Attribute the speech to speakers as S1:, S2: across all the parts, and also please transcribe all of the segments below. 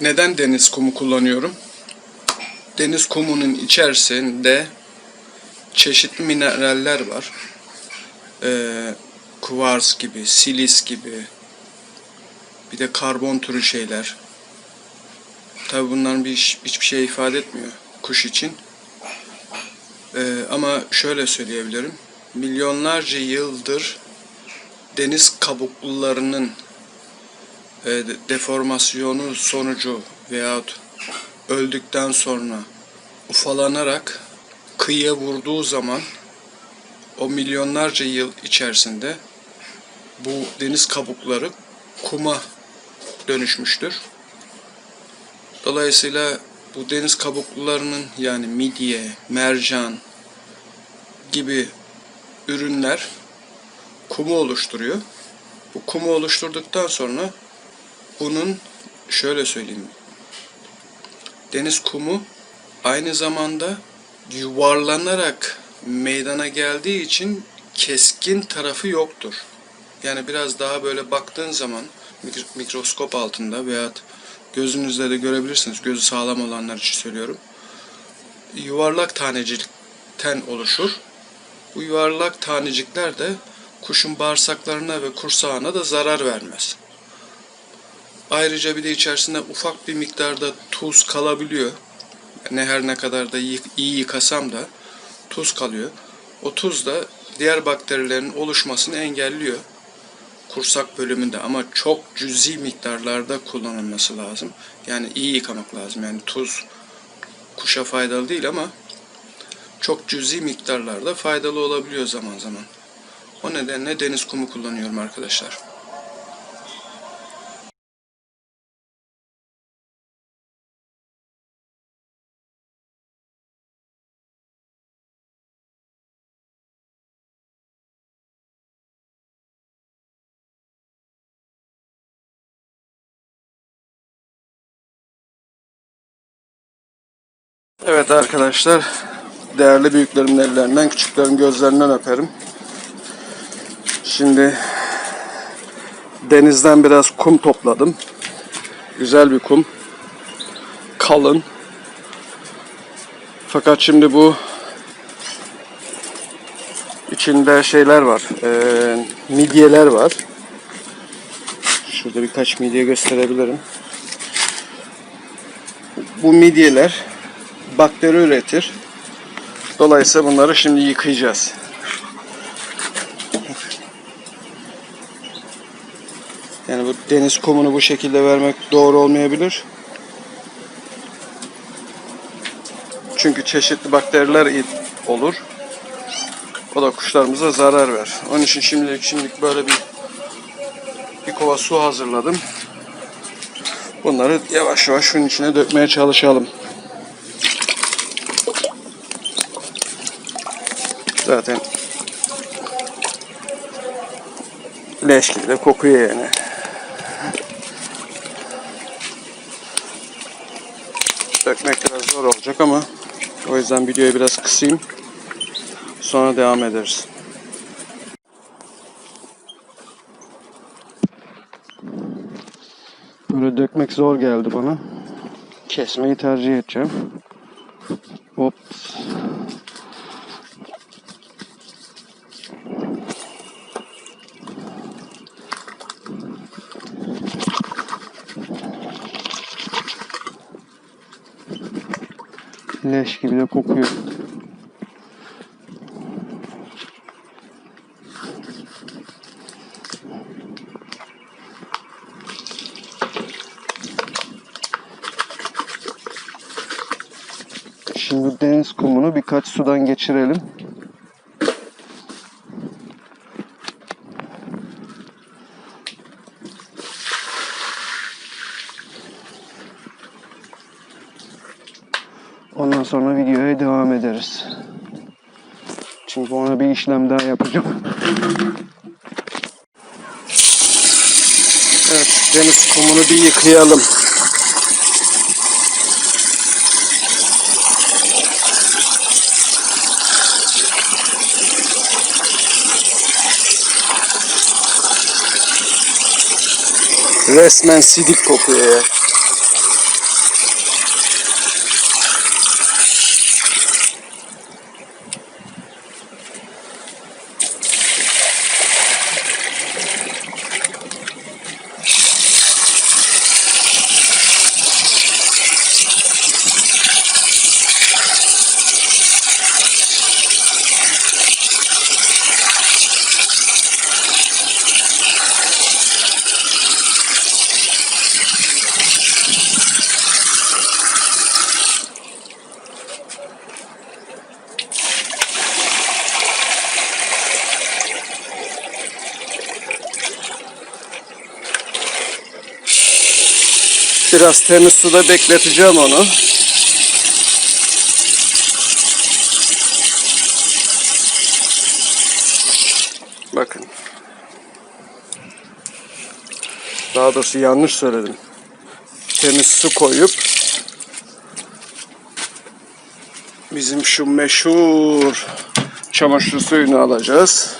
S1: Neden deniz kumu kullanıyorum? Deniz kumunun içerisinde çeşitli mineraller var. Ee, kuvars gibi, silis gibi, bir de karbon türü şeyler. Tabi bunların bir hiçbir şey ifade etmiyor kuş için. Ee, ama şöyle söyleyebilirim. Milyonlarca yıldır deniz kabuklularının e, de- deformasyonu sonucu veyahut öldükten sonra ufalanarak kıyıya vurduğu zaman o milyonlarca yıl içerisinde bu deniz kabukları kuma dönüşmüştür. Dolayısıyla bu deniz kabuklularının yani midye, mercan gibi ürünler kumu oluşturuyor. Bu kumu oluşturduktan sonra bunun şöyle söyleyeyim. Deniz kumu aynı zamanda yuvarlanarak meydana geldiği için keskin tarafı yoktur. Yani biraz daha böyle baktığın zaman mikro- mikroskop altında veyahut gözünüzle de görebilirsiniz. Gözü sağlam olanlar için söylüyorum. Yuvarlak tanecikten oluşur. Bu yuvarlak tanecikler de kuşun bağırsaklarına ve kursağına da zarar vermez. Ayrıca bir de içerisinde ufak bir miktarda tuz kalabiliyor. Ne her ne kadar da iyi, yıkasam da tuz kalıyor. O tuz da diğer bakterilerin oluşmasını engelliyor kursak bölümünde ama çok cüzi miktarlarda kullanılması lazım. Yani iyi yıkamak lazım. Yani tuz kuşa faydalı değil ama çok cüzi miktarlarda faydalı olabiliyor zaman zaman. O nedenle deniz kumu kullanıyorum arkadaşlar. Evet arkadaşlar, değerli büyüklerimin ellerinden, küçüklerin gözlerinden öperim. Şimdi denizden biraz kum topladım. Güzel bir kum. Kalın. Fakat şimdi bu içinde şeyler var. eee, midyeler var. Şurada birkaç midye gösterebilirim. Bu midyeler bakteri üretir. Dolayısıyla bunları şimdi yıkayacağız. Yani bu deniz kumunu bu şekilde vermek doğru olmayabilir. Çünkü çeşitli bakteriler il- olur. O da kuşlarımıza zarar ver. Onun için şimdilik şimdilik böyle bir bir kova su hazırladım. Bunları yavaş yavaş şunun içine dökmeye çalışalım. Zaten leş gibi de kokuyor yani. Dökmek biraz zor olacak ama o yüzden videoyu biraz kısayım. Sonra devam ederiz. Böyle dökmek zor geldi bana. Kesmeyi tercih edeceğim. Hop. Leş gibi de kokuyor. Şimdi deniz kumunu birkaç sudan geçirelim. Ondan sonra videoya devam ederiz. Çünkü ona bir işlem daha yapacağım. Evet, deniz kumunu bir yıkayalım. Resmen sidik kokuyor ya. Biraz temiz suda bekleteceğim onu. Bakın. Daha doğrusu yanlış söyledim. Temiz su koyup bizim şu meşhur çamaşır suyunu alacağız.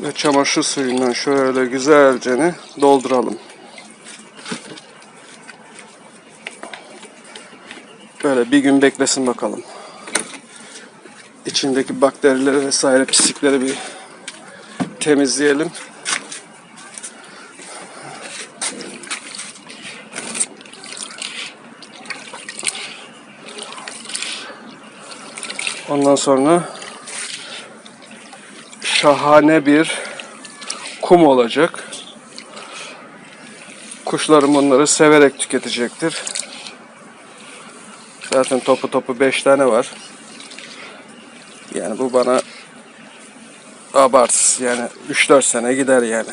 S1: Ve çamaşır suyundan şöyle güzelce dolduralım. Böyle bir gün beklesin bakalım. İçindeki bakterileri vesaire pislikleri bir temizleyelim. Ondan sonra şahane bir kum olacak. Kuşlarım onları severek tüketecektir. Zaten topu topu 5 tane var. Yani bu bana abartsız yani 3-4 sene gider yani.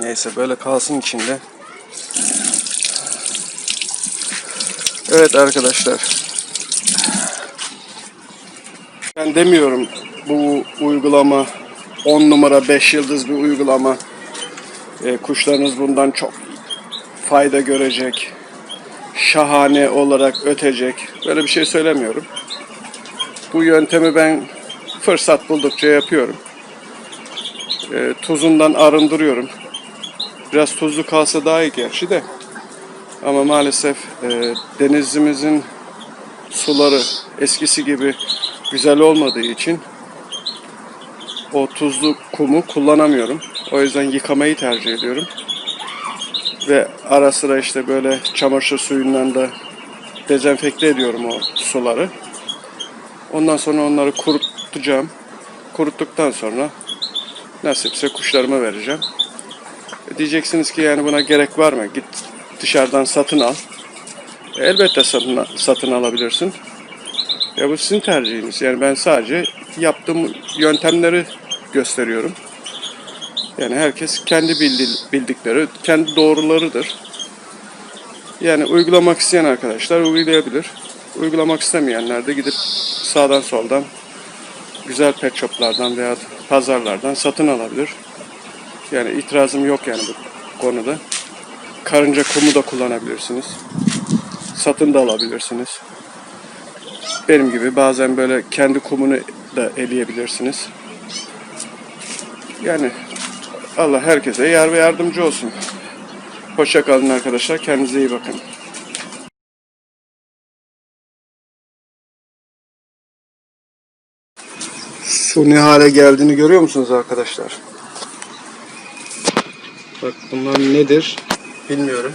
S1: Neyse böyle kalsın içinde. Evet arkadaşlar. Ben demiyorum bu uygulama 10 numara 5 yıldız bir uygulama. E, kuşlarınız bundan çok fayda görecek. Şahane olarak ötecek. Böyle bir şey söylemiyorum. Bu yöntemi ben fırsat buldukça yapıyorum. E, tuzundan arındırıyorum. Biraz tuzlu kalsa daha iyi gerçi de. Ama maalesef e, denizimizin suları eskisi gibi güzel olmadığı için o tuzlu kumu kullanamıyorum. O yüzden yıkamayı tercih ediyorum. Ve ara sıra işte böyle çamaşır suyundan da dezenfekte ediyorum o suları. Ondan sonra onları kurutacağım. Kuruttuktan sonra nasipse kuşlarıma vereceğim. E diyeceksiniz ki yani buna gerek var mı? Git dışarıdan satın al. Elbette satın, satın alabilirsin. Ya bu sizin tercihiniz. Yani ben sadece yaptığım yöntemleri gösteriyorum. Yani herkes kendi bildi, bildikleri, kendi doğrularıdır. Yani uygulamak isteyen arkadaşlar uygulayabilir. Uygulamak istemeyenler de gidip sağdan soldan güzel pet shoplardan veya pazarlardan satın alabilir. Yani itirazım yok yani bu konuda. Karınca kumu da kullanabilirsiniz. Satın da alabilirsiniz. Benim gibi bazen böyle kendi kumunu da eleyebilirsiniz. Yani Allah herkese yar ve yardımcı olsun. Hoşça kalın arkadaşlar. Kendinize iyi bakın. Su ne hale geldiğini görüyor musunuz arkadaşlar? Bak bunlar nedir bilmiyorum.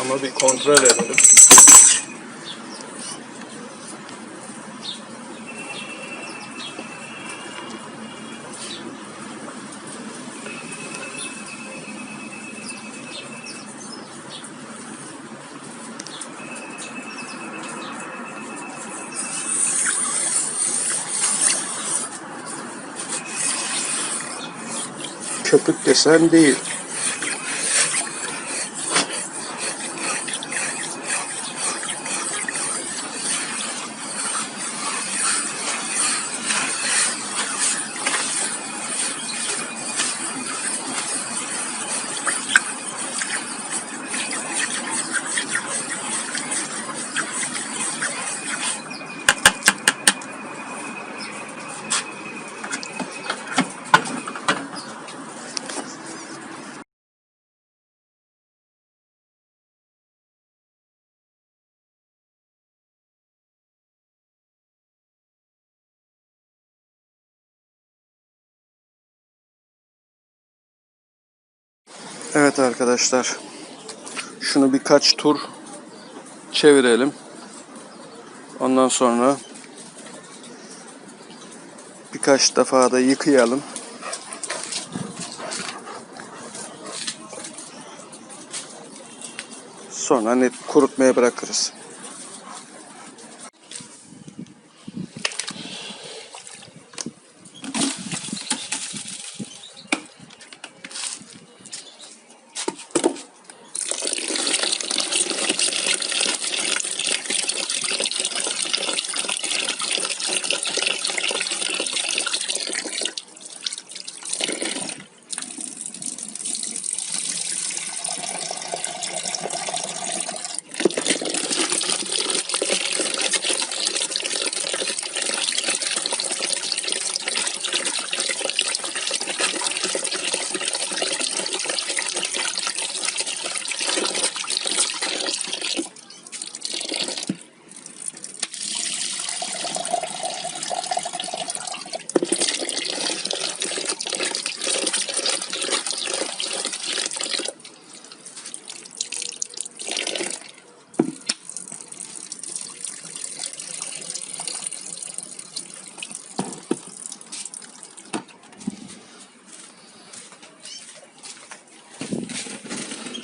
S1: Ama bir kontrol edelim. Köpük desen değil. Evet arkadaşlar. Şunu birkaç tur çevirelim. Ondan sonra birkaç defa da yıkayalım. Sonra net kurutmaya bırakırız.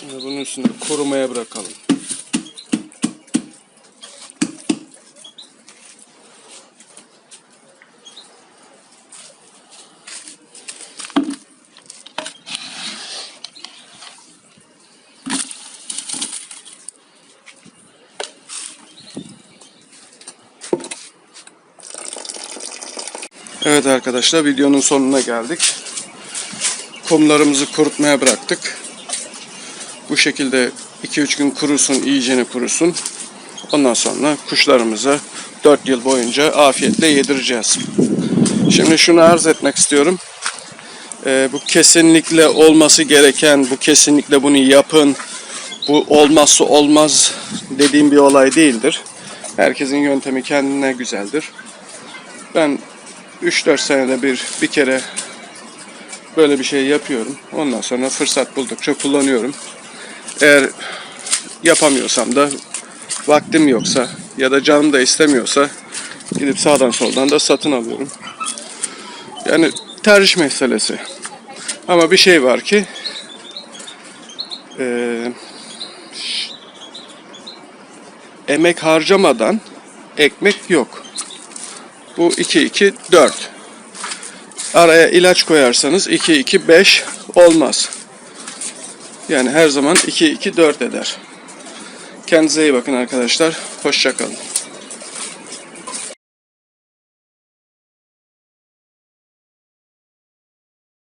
S1: Şimdi bunun üstüne kurumaya bırakalım. Evet arkadaşlar videonun sonuna geldik. Kumlarımızı kurutmaya bıraktık. Bu şekilde 2-3 gün kurusun, iyicene kurusun. Ondan sonra kuşlarımıza 4 yıl boyunca afiyetle yedireceğiz. Şimdi şunu arz etmek istiyorum. Ee, bu kesinlikle olması gereken, bu kesinlikle bunu yapın, bu olmazsa olmaz dediğim bir olay değildir. Herkesin yöntemi kendine güzeldir. Ben 3-4 senede bir bir kere böyle bir şey yapıyorum. Ondan sonra fırsat buldukça kullanıyorum. Eğer yapamıyorsam da vaktim yoksa ya da canım da istemiyorsa gidip sağdan soldan da satın alıyorum. Yani tercih meselesi. Ama bir şey var ki ş- emek harcamadan ekmek yok. Bu 2 2 4. Araya ilaç koyarsanız 2 2 5 olmaz. Yani her zaman 2 2 4 eder. Kendinize iyi bakın arkadaşlar. Hoşça kalın.